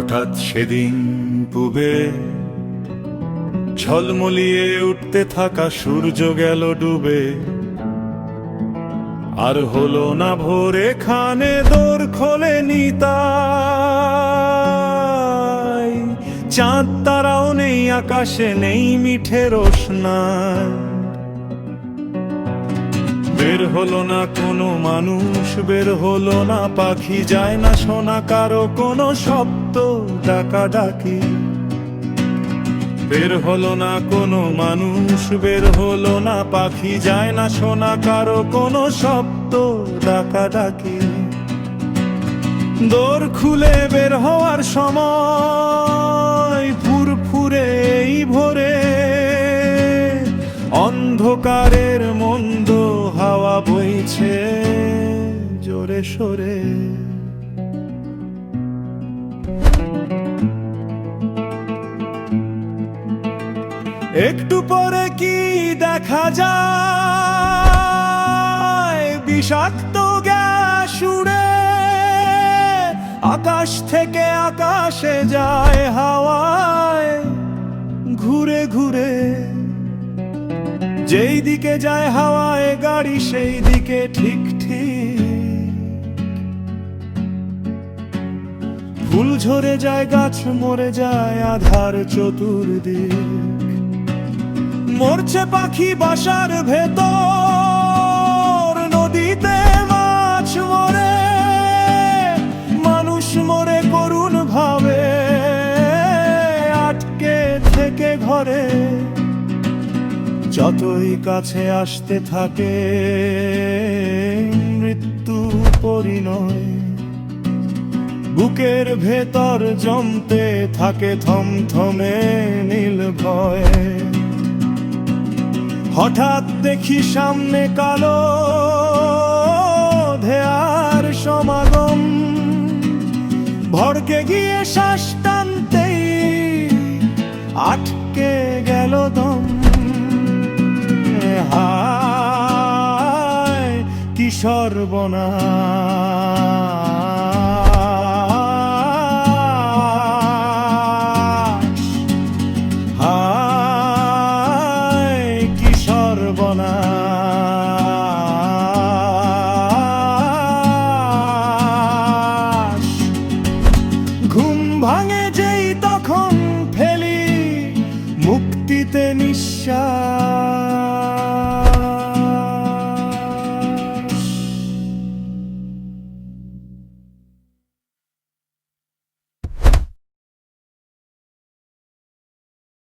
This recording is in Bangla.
হঠাৎ সেদিন পুবে ঝলমলিয়ে উঠতে থাকা সূর্য গেল ডুবে। আর হলো না ভোরে খানে দোর খোলে নিতাই। চাঁদ তারাও নেই, আকাশে নেই মিঠে রোশনায় বের হলো না কোনো মানুষ, বের হলো না পাখি, যায় না শোনা কারও কোনো শব্দ ডাকা ডাকি বের হলো না কোনো মানুষ, বের হলো না পাখি, যায় না শোনা কারও কোনো শব্দ ডাকা ডাকি দোর খুলে বের হওয়ার সময় অন্ধকারের মন্দ হাওয়া বইছে জোরে সোরে। একটু পরে কি দেখা যায়? বিষাক্ত গ্যাস উড়ে আকাশ থেকে আকাশে যায় হাওয়ায়। ঘুরে ঘুরে যেই দিকে যায় হাওয়ায় গাড়ি, সেই দিকে ঠিক ফুল ঝরে যায়, গাছ মরে যায়, আধার চতুর্দিক। মরছে পাখি বাসার ভেতর, নদীতে মাছ মরে, মানুষ মরে করুণ ভাবে, আটকে থেকে ঘরে। যতই কাছে আসতে থাকে, মৃত্যু পরিণয়। বুকের ভেতর জমতে থাকে থমথমে নীল ভয়। হঠাৎ দেখি সামনে কালো ধেয়ার সমাগম। ভড়কে গিয়ে শ্বাস টানতেই আটকে কি